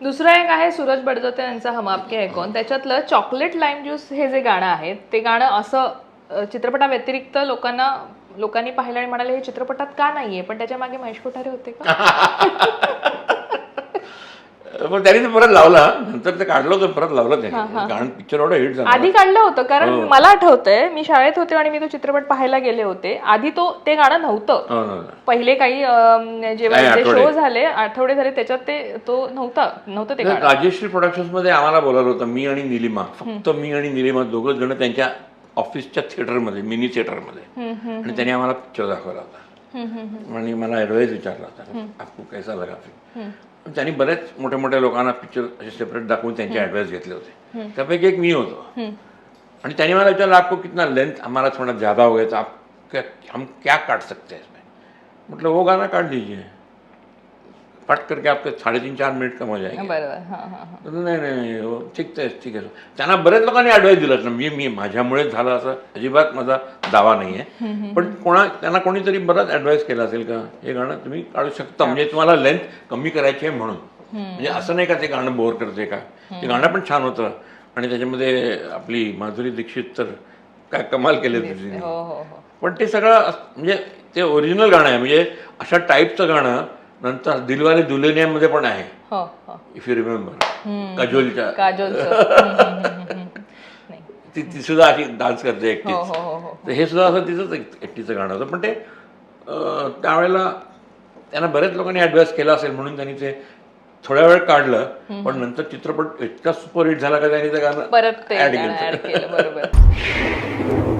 दुसरं एक आहे सूरज बडजोते यांचा हम आपके है कौन? त्याच्यातलं चॉकलेट लाईम ज्यूस हे जे गाणं आहे ते गाणं असं चित्रपटाव्यतिरिक्त लोकांना लोकांनी पाहिलं आणि म्हणाले हे चित्रपटात का नाहीये? पण त्याच्यामागे महेश कोठारे होते का? पण त्यांनी ते परत लावला. नंतर ते काढलं होतं परत लावलं त्याने. कारण पिक्चर एवढं हिट झालं आधी काढलं होतं कारण हो. मला आठवतंय मी शाळेत होते आणि मी तो चित्रपट पाहायला गेले होते. आधी तो ते गाणं नव्हतं. हो ना. पहिले काही जेव्हा जे. शो झाले आठवडे झाले त्याच्यात ते तो नव्हता नव्हतं ते राजेश्री प्रोडक्शन्समध्ये आम्हाला बोलावलं होतं मी आणि निलिमा. फक्त मी आणि निलिमा दोघं जण त्यांच्या ऑफिसच्या थिएटरमध्ये मिनी थिएटरमध्ये आणि त्यांनी आम्हाला पिक्चर दाखवला होता. आणि मला ॲडवाईस विचारला होता आपको कैसा लगा फिल्म? त्यांनी बरेच मोठ्या मोठ्या लोकांना पिक्चर असे सेपरेट दाखवून त्यांचे ॲडवाईस घेतले होते. त्यापैकी एक मी होतो. आणि त्यांनी मला विचारलं आपको कितना लेंथ हमारा थोड़ा ज़्यादा हो गया तो? आप क्या हम क्या काट सकते हैं इसमें? मतलब वो गाना काट दीजिए फट करके आपके साढ़े तीन चार मिनट कम हो जाएंगे। बरोबर हा हा हा। तर नाही नाही नाही, हो, ठीक आहे ठीक आहे त्यांना बऱ्याच लोकांनी ॲडवाईस दिला ना मी मी माझ्यामुळेच झालं असं अजिबात माझा दावा नाही आहे. पण कोणा त्यांना कोणीतरी बराच ॲडवाईस केला असेल का? हे गाणं तुम्ही काढू शकता म्हणजे तुम्हाला लेंथ कमी करायची आहे म्हणून. म्हणजे असं नाही का ते गाणं बोर करते का? ते गाणं पण छान होतं. आणि त्याच्यामध्ये आपली माधुरी दीक्षित तर काय कमाल केले तिने. हो हो हो. पण ते सगळं अस- म्हणजे ते ओरिजिनल गाणं आहे. म्हणजे अशा टाईपचं गाणं नंतर दिलवाले दुल्हनियामध्ये पण आहे. हो हो. If you remember काजोलच्या. नाही. ती ती सुद्धा अशी डान्स करते एकटीच. हो हो हो. हो तर हे सुद्धा असं तिचंच एक- एकटीचं गाणं होतं. पण ते त्यावेळेला त्यांना बऱ्याच लोकांनी ॲडवाईस केला असेल म्हणून त्यांनी ते थोड्या वेळ काढलं. पण नंतर चित्रपट इतका सुपरहिट झाला का त्यांनी ते गाणं. ऍड केलं बरोबर.